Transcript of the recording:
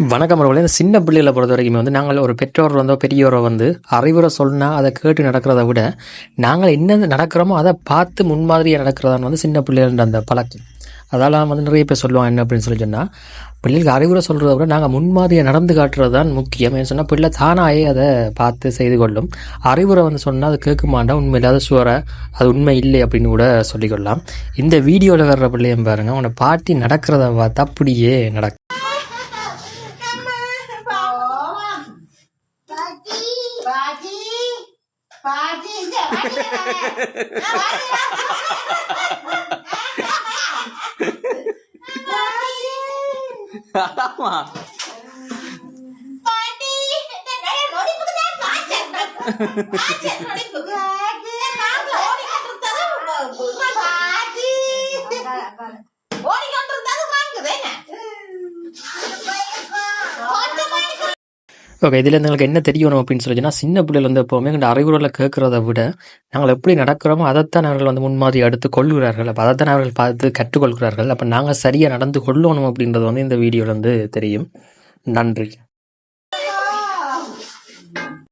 வணக்கம் அவர்களே. இந்த சின்ன பிள்ளைகளை பொறுத்த வரைக்கும் வந்து நாங்கள் ஒரு பெற்றோர் வந்தோ பெரியோரோ வந்து அறிவுரை சொன்னால் அதை கேட்டு நடக்கிறத விட நாங்கள் என்ன நடக்கிறோமோ அதை பார்த்து முன்மாதிரியாக நடக்கிறதான் வந்து சின்ன பிள்ளைகள அந்த பழக்கம். அதெல்லாம் வந்து நிறைய பேர் சொல்லுவாங்க என்ன அப்படின்னு சொல்லி சொன்னால் பிள்ளைகளுக்கு அறிவுரை சொல்கிறத விட நாங்கள் முன்மாதிரியை நடந்து காட்டுறது தான் முக்கியம். ஏன்னு சொன்னால் பிள்ளை தானாயே அதை பார்த்து செய்து கொள்ளும். அறிவுரை வந்து சொன்னால் அது கேட்குமாண்டா உண்மை இல்லாத சுவரை அது உண்மை இல்லை அப்படின்னு கூட சொல்லிக்கொள்ளலாம். இந்த வீடியோவில் வர்ற பிள்ளையும் பாருங்கள் உன்னை பாட்டி நடக்கிறத பார்த்து அப்படியே நடக்கும். பாட்டி பாட்டி பாட்டி இங்க வாடி ஆமா. பாட்டி பாட்டி ஓடி கொண்டிருந்தது பாட்டி ஓடி கொண்டிருந்தது வாங்குதே ஓகே இதில் எங்களுக்கு என்ன தெரியணும் அப்படின்னு சொல்லிச்சுன்னா சின்ன பிள்ளைகள் வந்து எப்போவுமே எங்கள் அறிவுரையில் கேட்குறத விட நாங்கள் எப்படி நடக்கிறோமோ அதைத்தான் அவர்கள் வந்து முன்மாதிரி எடுத்து கொள்கிறார்கள். அப்போ அதைத்தான் அவர்கள் பார்த்து கற்றுக்கொள்கிறார்கள். அப்போ நாங்கள் சரியாக நடந்து கொள்ளணும் அப்படின்றது வந்து இந்த வீடியோவில் வந்து தெரியும். நன்றி.